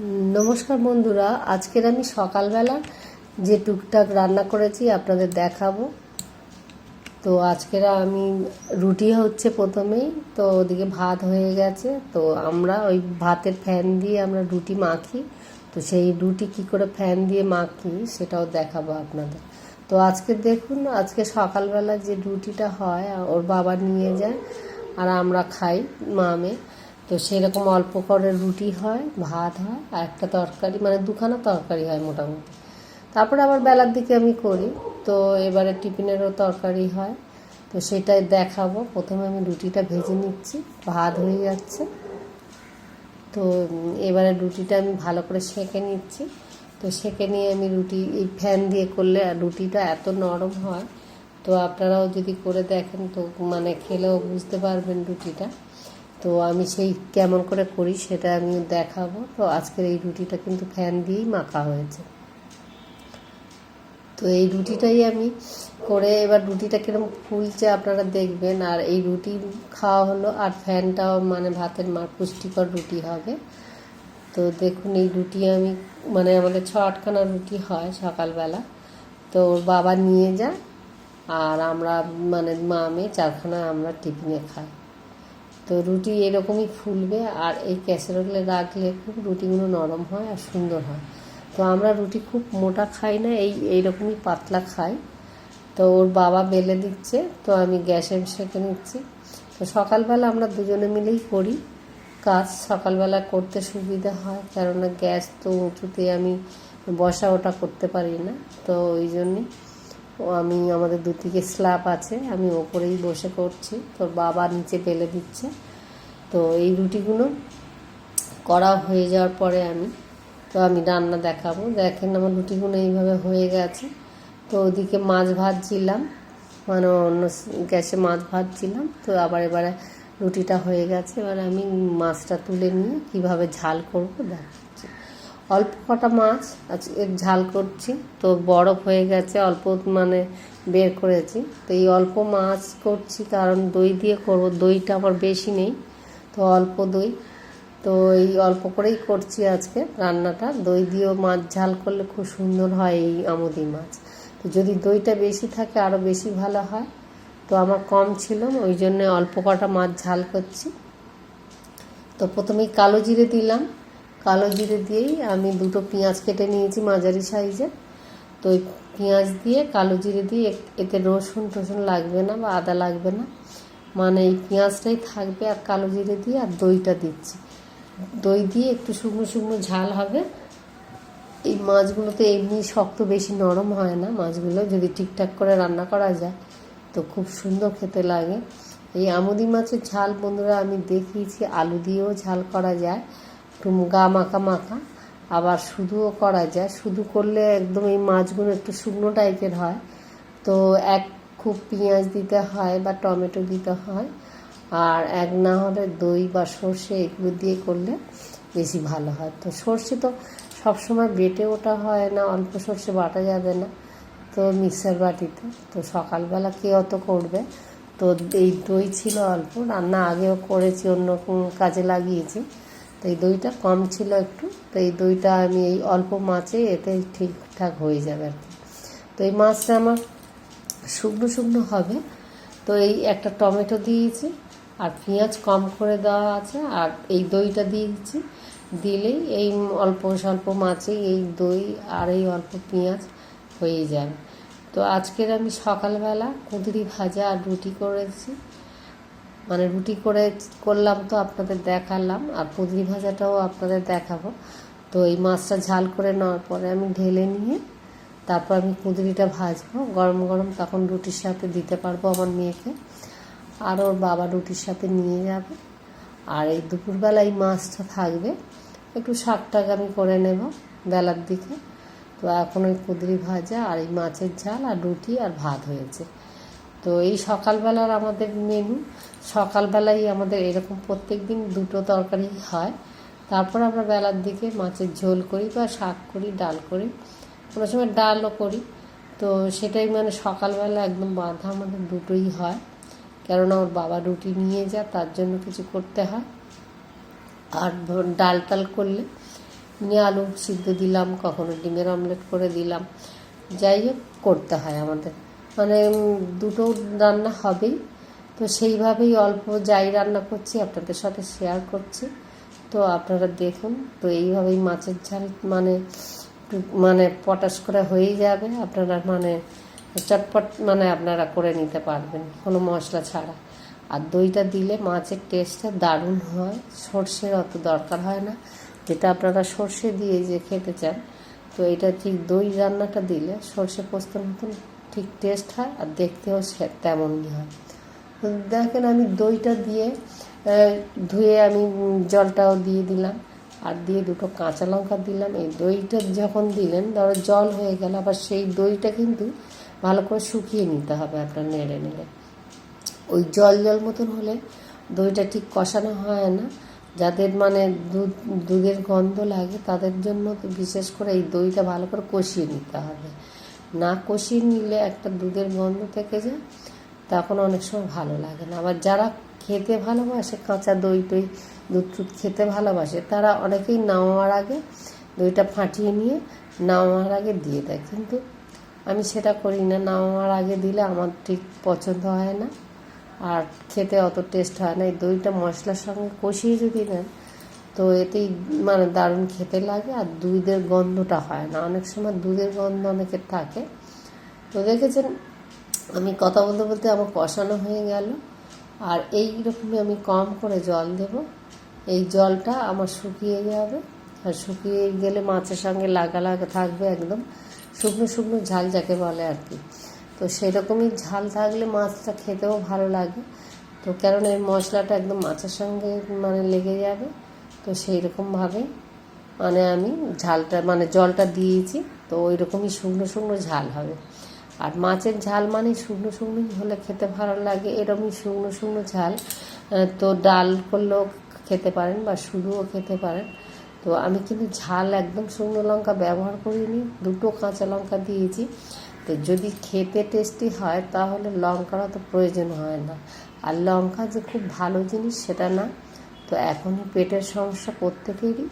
নমস্কার বন্ধুরা, আজকের আমি সকালবেলা যে টুকটাক রান্না করেছি আপনাদের দেখাবো। তো আজকের আমি, রুটি হচ্ছে প্রথমেই, তো ওদিকে ভাত হয়ে গেছে, তো আমরা ওই ভাতের ফ্যান দিয়ে আমরা রুটি মাখি। তো সেই রুটি কি করে ফ্যান দিয়ে মাখি, সেটাও দেখাবো আপনাদের। তো আজকে দেখুন, আজকে সকালবেলা যে রুটিটা হয়, ওর বাবা নিয়ে যায়, আর আমরা খাই মামে তো সেরকম অল্প করে রুটি হয়, ভাত হয়, আর একটা তরকারি মানে দুখানা তরকারি হয় মোটামুটি। তারপরে আবার বেলার দিকে আমি করি, তো এবারে টিফিনেরও তরকারি হয়, তো সেটাই দেখাবো। প্রথমে আমি রুটিটা ভেজে নিচ্ছি, ভাত হয়ে যাচ্ছে। তো এবারে রুটিটা আমি ভালো করে সেঁকে নিচ্ছি। তো সেঁকে নিয়ে আমি রুটি, এই ফ্যান দিয়ে করলে রুটিটা এত নরম হয়, তো আপনারাও যদি করে দেখেন তো মানে খেলেও বুঝতে পারবেন রুটিটা। তো আমি সেই কেমন করে করি সেটা আমি দেখাবো। তো আজকের এই রুটিটা কিন্তু ফ্যান দিয়েই মাখা হয়েছে। তো এই রুটিটাই আমি করে এবার রুটিটা কীরকম ফুলছে আপনারা দেখবেন। আর এই রুটি খাওয়া হলো আর ফ্যানটাও মানে ভাতের মা, পুষ্টিকর রুটি হবে। তো দেখুন এই রুটি আমি মানে আমাদের ছ আটখানা রুটি হয় সকালবেলা। তো ওর বাবা নিয়ে যায় আর আমরা মানে মা, মেয়ে চারখানা আমরা টিফিনে খাই। তো রুটি এরকমই ফুলবে আর এই ক্যাসেরোলে রাখলে খুব রুটিগুলো নরম হয় আর সুন্দর হয়। তো আমরা রুটি খুব মোটা খাই না, এই এইরকমই পাতলা খাই। তো ওর বাবা বেলে দিচ্ছে, তো আমি গ্যাসে সেঁকে নিচ্ছি। তো সকালবেলা আমরা দুজনে মিলেই করি কাজ। সকালবেলা করতে সুবিধা হয়, কেননা গ্যাস তো উঁচুতে আমি বসা ওটা করতে পারি না, তো ওই জন্যে ও আমি, আমাদের দুদিকে স্ল্যাব আছে, আমি ওপরেই বসে করছি। তোর বাবা নিচে বেলে দিচ্ছে। তো এই রুটিগুলো করা হয়ে যাওয়ার পরে আমি, তো আমি রান্না দেখাবো। দেখেন আমার রুটিগুলো এইভাবে হয়ে গেছে। তো ওদিকে মাছ ভাজছিলাম মানে অন্য গ্যাসে মাছ ভাজছিলাম। তো আবার এবারে রুটিটা হয়ে গেছে। এবার আমি মাছটা তুলে নিয়ে কীভাবে ঝাল করব দেখাচ্ছি অল্প কটা মাছ, আজ এর ঝাল করছি। তো বরফ হয়ে গেছে, অল্প মানে বের করেছি। তো এই অল্প মাছ করছি, কারণ দই দিয়ে করব। দইটা আমার বেশি নেই, তো অল্প দই। তো এই অল্প করেই করছি আজকে রান্নাটা। দই দিয়েও মাছ ঝাল করলে খুব সুন্দর হয় এই আমুদি মাছ। তো যদি দইটা বেশি থাকে আরও বেশি ভালো হয়। তো আমার কম ছিল, ওই জন্য অল্প কটা মাছ ঝাল করছি। তো প্রথমেই কালো জিরে দিলাম। কালো জিরে দিয়েই আমি দুটো পেঁয়াজ কেটে নিয়েছি মাঝারি সাইজে। তো ওই পেঁয়াজ দিয়ে কালো জিরে দিয়ে এতে রসুন টসুন লাগবে না বা আদা লাগবে না। মানে এই পেঁয়াজটাই থাকবে আর কালো জিরে দিয়ে আর দইটা দিচ্ছি। দই দিয়ে একটু শুকনো শুকনো ঝাল হবে। এই মাছগুলো তো এমনি শক্ত বেশি নরম হয় না মাছগুলো, যদি ঠিকঠাক করে রান্না করা যায়। তো খুব সুন্দর খেতে লাগে। এই আমুদি মাছের ঝাল বন্ধুরা আমি দেখিয়েছি, আলু দিয়েও ঝাল করা যায়। একটু গা মাখা মাখা, আবার শুধুও করা যায়। শুধু করলে একদম এই মাছগুলো একটু শুকনো টাইপের হয়। তো এক খুব পেঁয়াজ দিতে হয় বা টমেটো দিতে হয়, আর এক না হলে দই বা সর্ষে এগুলো দিয়ে করলে বেশি ভালো হয়। তো সর্ষে তো সবসময় বেটে ওটা হয় না, অল্প সর্ষে বাটা যাবে না। তো মিক্সার বাটিতে, তো সকালবেলা কে অত করবে? তো এই দই ছিল অল্প, রান্না আগেও করেছি, অন্য কাজে লাগিয়েছি। তো এই দইটা কম ছিল একটু, তো এই দইটা আমি এই অল্প মাছে এতে ঠিকঠাক হয়ে যাবে আর কি। তো এই মাছটা আমার শুকনো শুকনো হবে। তো এই একটা টমেটো দিয়েছি, আর পেঁয়াজ কম করে দেওয়া আছে, আর এই দইটা দিয়েছি। দিলেই এই অল্প স্বল্প মাছে এই দই আর এই অল্প পেঁয়াজ হয়ে যাবে। তো আজকের আমি সকালবেলা কুঁদরি ভাজা আর রুটি করেছি। মানে রুটি করে করলাম তো আপনাদের দেখালাম, আর কুঁদরি ভাজাটাও আপনাদের দেখাবো। তো এই মাছটা ঝাল করে নেওয়ার পরে আমি ঢেলে নিয়ে তারপর আমি কুঁদরিটা ভাজবো। গরম গরম তখন রুটির সাথে দিতে পারব আমার মেয়েকে। আর ওর বাবা রুটির সাথে নিয়ে যাবে। আর এই দুপুরবেলা এই মাছটা থাকবে, একটু শাক টাক আমি করে নেব বেলার দিকে। তো এখন ওই কুঁদরি ভাজা আর এই মাছের ঝাল আর রুটি আর ভাত হয়েছে। তো এই সকালবেলার আমাদের মেনু সকালবেলায় আমাদের এরকম প্রত্যেক দিন দুটো তরকারি হয়। তারপর আমরা বেলার দিকে মাছের ঝোল করি বা শাক করি, ডাল করি। কোনো সময় ডালও করি। তো সেটাই মানে সকালবেলা একদম বাঁধা আমাদের দুটোই হয়। কেননা ওর বাবা রুটি নিয়ে যায়, তার জন্য কিছু করতে হয়। আর ডাল টাল করলে নিয়ে আলু সিদ্ধ দিলাম, কখনো ডিমের অমলেট করে দিলাম। যাই হোক, করতে হয় আমাদের। মানে দুটো রান্না হবেই। তো সেইভাবেই অল্প যাই রান্না করছি, আপনাদের সাথে শেয়ার করছি। তো আপনারা দেখুন, তো এইভাবেই মাছের ঝাল মানে মানে পটাশ করে হয়েই যাবে। আপনারা মানে চটপট মানে আপনারা করে নিতে পারবেন, কোনো মশলা ছাড়া। আর দইটা দিলে মাছের টেস্টটা দারুণ হয়। সর্ষের অত দরকার হয় না। যেটা আপনারা সর্ষে দিয়ে যে খেতে চান তো এটা ঠিক দই রান্নাটা দিলে সর্ষে পোস্তর মতন ঠিক টেস্ট হয় আর দেখতেও সে তেমনই হয়। দেখেন আমি দইটা দিয়ে ধুয়ে আমি জলটাও দিয়ে দিলাম আর দিয়ে দুটো কাঁচা লঙ্কা দিলাম। এই দইটা যখন দিলেন ধরো জল হয়ে গেল, আবার সেই দইটা কিন্তু ভালো করে শুকিয়ে নিতে হবে আপনার নেড়ে নেড়ে ওই জল জল মতন হলে দইটা ঠিক কষানো হয় না। যাদের মানে দুধ, দুধের গন্ধ লাগে, তাদের জন্য তো বিশেষ করে এই দইটা ভালো করে কষিয়ে নিতে হবে। না কষিয়ে নিলে একটা দুধের গন্ধ থেকে যায়, তখন অনেক সময় ভালো লাগে না। আবার যারা খেতে ভালোবাসে, কাঁচা দই টই, দুধ টুধ খেতে ভালোবাসে, তারা অনেকেই নামার আগে দইটা ফাটিয়ে নিয়ে নামার আগে দিয়ে দেয়। কিন্তু আমি সেটা করি না। নামার আগে দিলে আমার ঠিক পছন্দ হয় না। আর খেতে অত টেস্ট হয় না। এই দইটা মশলার সঙ্গে কষিয়ে যদি নেন, তো এতেই মানে দারুণ খেতে লাগে আর দুধের গন্ধটা হয় না। অনেক সময় দুধের গন্ধ অনেকের থাকে। তো দেখেছেন, আমি কথা বলতে বলতে আমার কষানো হয়ে গেল। আর এই রকমই আমি কম করে জল দেব। এই জলটা আমার শুকিয়ে যাবে। আর শুকিয়ে গেলে মাছের সঙ্গে লাগা লাগা থাকবে একদম শুকনো শুকনো ঝাল যাকে বলে আর কি। তো সেরকমই ঝাল থাকলে মাছটা খেতেও ভালো লাগে। তো কারণ এই মশলাটা একদম মাছের সঙ্গে মানে লেগে যাবে, তো সেই রকমভাবে মানে আমি ঝালটা মানে জলটা দিয়েছি, তো ওই রকমই শুকনো শুকনো ঝাল হবে। আর মাছের ঝাল মানে শুকনো শুকনোই হলে খেতে ভালো লাগে এরকমই শুকনো শুকনো ঝাল তো ডাল করলেও খেতে পারেন বা শুধুও খেতে পারেন। তো আমি কিন্তু ঝাল একদম শুকনো লঙ্কা ব্যবহার করিনি, দুটো কাঁচা লঙ্কা দিয়েছি। তো যদি খেতে টেস্টি হয়, তাহলে লঙ্কার অত প্রয়োজন হয় না। আর লঙ্কা যে খুব ভালো জিনিস, সেটা না। তো এখনই পেটের সমস্যা প্রত্যেকেরই।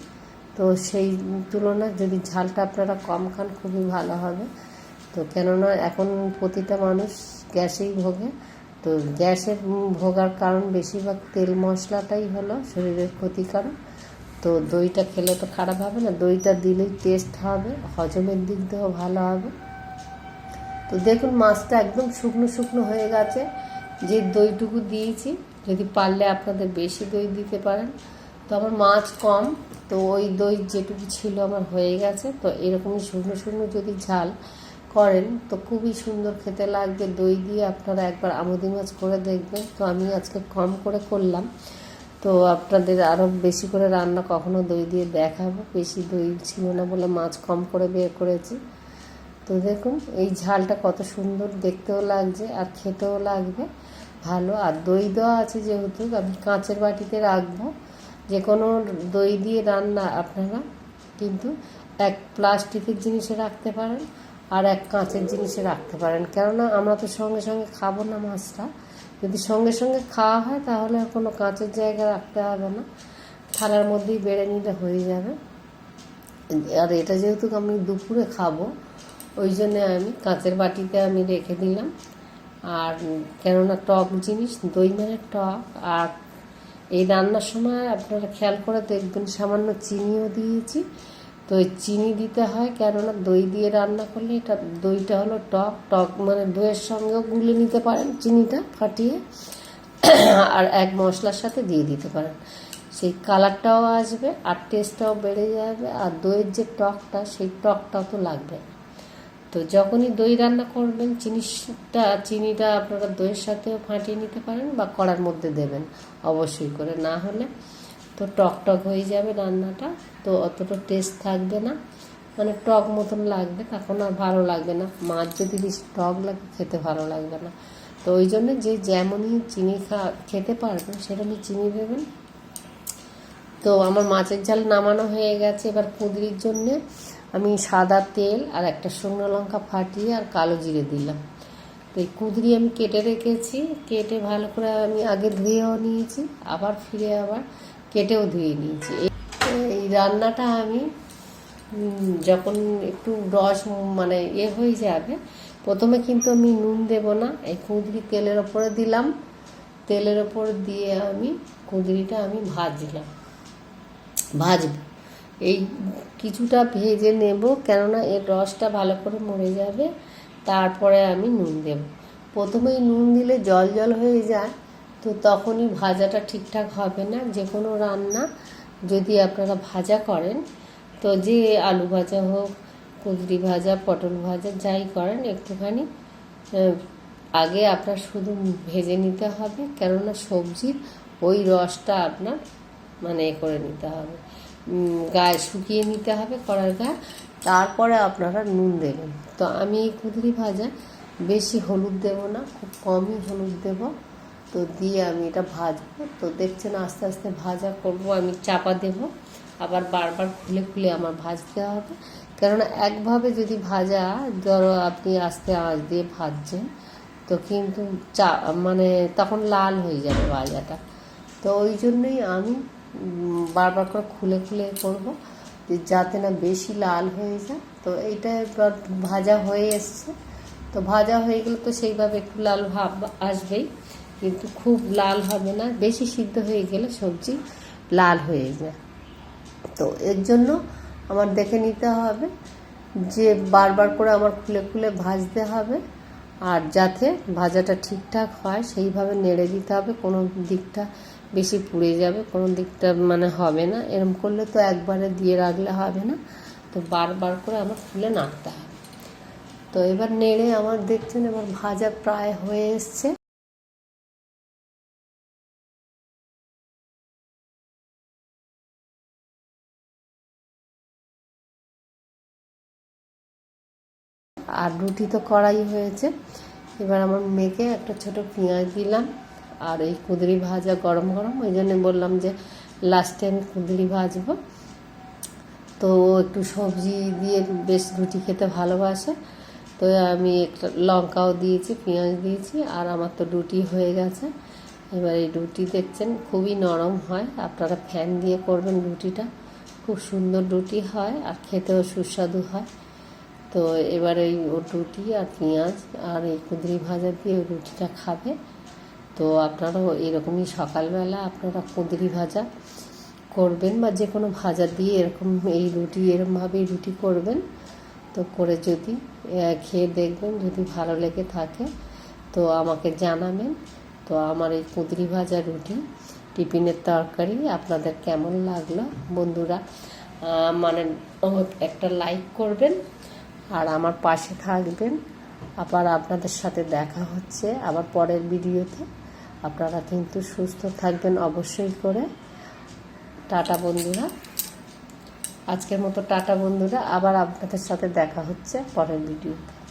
তো সেই তুলনায় যদি ঝালটা আপনারা কম খান, খুবই ভালো হবে। তো কেননা এখন প্রতিটা মানুষ গ্যাসেই ভোগে। তো গ্যাসের ভোগার কারণ বেশিরভাগ তেল মশলাটাই হলো শরীরের ক্ষতিকারক। তো দইটা খেলে তো খারাপ হবে না। দইটা দিলেই টেস্ট হবে। হজমের দিক দিয়েও ভালো হবে। তো দেখুন, মাছটা একদম শুকনো শুকনো হয়ে গেছে। যে দইটুকু দিয়েছি, যদি পারলে আপনাদের বেশি দই দিতে পারেন। তো আমার মাছ কম, তো ওই দই যেটুকু ছিল আমার হয়ে গেছে। তো এরকমই শুকনো শুকনো যদি ঝাল করেন, তো খুবই সুন্দর খেতে লাগবে। দই দিয়ে আপনারা একবার আমুদি মাছ করে দেখবেন। তো আমি আজকে কম করে করলাম। তো আপনাদের আরও বেশি করে রান্না কখনো দই দিয়ে দেখাবো। বেশি দই ছিল না বলে মাছ কম করে বের করেছি। তো দেখুন, এই ঝালটা কত সুন্দর, দেখতেও লাগছে আর খেতেও লাগবে। ভালো, আর দই দেওয়া আছে যেহেতু, আমি কাঁচের বাটিতে রাখব। যে কোনো দই দিয়ে রান্না আপনারা কিন্তু এক প্লাস্টিকের জিনিসে রাখতে পারেন আর এক কাঁচের জিনিসে রাখতে পারেন। কেননা আমরা তো সঙ্গে সঙ্গে খাব না মাছটা। যদি সঙ্গে সঙ্গে খাওয়া হয়, তাহলে কোনো কাঁচের জায়গায় রাখতে হবে না। থালার মধ্যেই বেড়ে নিলে হয়ে যাবে। আর এটা যেহেতু আমি দুপুরে খাব ওই জন্য আমি কাঁচের বাটিতে আমি রেখে দিলাম। আর কেননা টক জিনিস দই মানে টক আর এই রান্নার সময় আপনারা খেয়াল করে দেখবেন, সামান্য চিনিও দিয়েছি। তো চিনি দিতে হয়, কেননা দই দিয়ে রান্না করলে এটা দইটা হলো টক টক মানে দইয়ের সঙ্গেও গুলে নিতে পারেন চিনিটা ফাটিয়ে। আর এক মশলার সাথে দিয়ে দিতে পারেন। সেই কালারটাও আসবে আর টেস্টটাও বেড়ে যাবে। আর দইয়ের যে টকটা, সেই টকটাও তো লাগবে। তো যখনই দই রান্না করবেন, চিনিটা চিনিটা আপনারা দইয়ের সাথেও ফাটিয়ে নিতে পারেন বা কড়ার মধ্যে দেবেন অবশ্যই করে। না হলে তো টক টক হয়ে যাবে রান্নাটা, তো অতটা টেস্ট থাকবে না। মানে টক মতন লাগবে, তখন আর ভালো লাগবে না। মাছ যদি বেশি টক লাগে, খেতে ভালো লাগবে না। তো ওই জন্য যে যেমনই চিনি খা, খেতে পারবেন সেরকমই চিনি দেবেন। তো আমার মাছের ঝাল নামানো হয়ে গেছে। এবার কুঁদরির জন্যে আমি সাদা তেল আর একটা শুকনো লঙ্কা ফাটিয়ে আর কালো জিরে দিলাম। তো এই কুঁদরি আমি কেটে রেখেছি, কেটে ভালো করে আমি আগে ধুয়েও নিয়েছি, আবার ফিরে আবার কেটেও ধুয়ে নিয়েছি। এই- রান্নাটা আমি যখন একটু রস মানে এ হয়ে যাবে, প্রথমে কিন্তু আমি নুন দেব না, এই কুঁদরি তেলের ওপরে দিলাম। তেলের ওপর দিয়ে আমি কুঁদরিটা আমি ভাজলাম। ভাজবো। এই কিছুটা ভেজে নেব, কেননা এর রসটা ভালো করে মরে যাবে। তারপরে আমি নুন দেব। প্রথমেই নুন দিলে জল জল হয়ে যায়, তো তখনই ভাজাটা ঠিকঠাক হবে না। যে কোনো রান্না যদি আপনারা ভাজা করেন, তো যে আলু ভাজা হোক, কুদরি ভাজা, পটল ভাজা, যাই করেন, একটুখানি আগে আপনার শুধু ভেজে নিতে হবে, কেননা সবজির ওই রসটা আপনার মানে করে নিতে হবে। গায়ে শুকিয়ে নিতে হবে কড়ার গায়ে। তারপরে আপনারা নুন দেবেন। তো আমি এই কুদরি ভাজা বেশি হলুদ দেব না, খুব কমই হলুদ দেব। তো দিয়ে আমি এটা ভাজবো। তো দেখছেন আস্তে আস্তে ভাজা করব, আমি চাপা দেব। আবার বারবার খুলে খুলে আমার ভাজতে হবে। কেননা একভাবে যদি ভাজা, ধরো আপনি আস্তে আঁচ দিয়ে ভাজছেন, তো কিন্তু চা মানে তখন লাল হয়ে যাবে ভাজাটা। তো ওই জন্যই আমি বারবার করে খুলে খুলে করব, যে যাতে না বেশি লাল হয়ে যায়। তো এইটা এবার ভাজা হয়ে এসছে। তো ভাজা হয়ে গেলে তো সেইভাবে একটু লাল ভাব আসবেই, কিন্তু খুব লাল হবে না। বেশি সিদ্ধ হয়ে গেলে সবজি লাল হয়ে যায়। তো এর জন্য আমার দেখে নিতে হবে যে বারবার করে আমার খুলে খুলে ভাজতে হবে, আর যাতে ভাজাটা ঠিকঠাক হয়, সেইভাবে নেড়ে দিতে হবে। কোনো দিকটা বেশি পুড়ে যাবে, কোনো দিকটা মানে হবে না। এরম করলে তো একবারে দিয়ে রাখলে হবে না। তো বারবার করে আমার খুলে নাড়তে হবে তো এবার নেড়ে আমার দেখছেন এবার ভাজা প্রায় হয়ে এসছে। আর রুটি তো কড়াই হয়েছে। এবার আমার মেয়েকে একটা ছোট পেঁয়াজ দিলাম। আর এই কুঁদরি ভাজা গরম গরম, ওই জন্য বললাম যে লাস্টে আমি কুদরি ভাজবো। তো একটু সবজি দিয়ে বেশ রুটি খেতে ভালোবাসে। তো আমি একটা লঙ্কাও দিয়েছি, পেঁয়াজ দিয়েছি, আর আমার তো রুটি হয়ে গেছে। এবার এই রুটি দেখছেন, খুবই নরম হয়। আপনারা ফ্যান দিয়ে করবেন রুটিটা। খুব সুন্দর রুটি হয় আর খেতেও সুস্বাদু হয়। তো এবার এই রুটি আর পেঁয়াজ আর এই কুঁদরি ভাজা দিয়ে রুটিটা খাবে। তো আপনারাও এরকমই সকালবেলা আপনারা কুঁদরি ভাজা করবেন বা যে কোনো ভাজা দিয়ে এরকম এই রুটি এরকমভাবেই রুটি করবেন। তো করে যদি খেয়ে দেখবেন যদি ভালো লেগে থাকে, তো আমাকে জানাবেন। তো আমার এই কুঁদরি ভাজা রুটি টিফিনের তরকারি আপনাদের কেমন লাগল বন্ধুরা? মানে একটা লাইক করবেন আর আমার পাশে থাকবেন। আবার আপনাদের সাথে দেখা হচ্ছে আবার পরের ভিডিওতে। আপনারা কিন্তু সুস্থ থাকবেন অবশ্যই করে। টাটা বন্ধুরা। আজকের মতো টাটা বন্ধুরা। আবার আপনাদের সাথে দেখা হচ্ছে পরের ভিডিওতে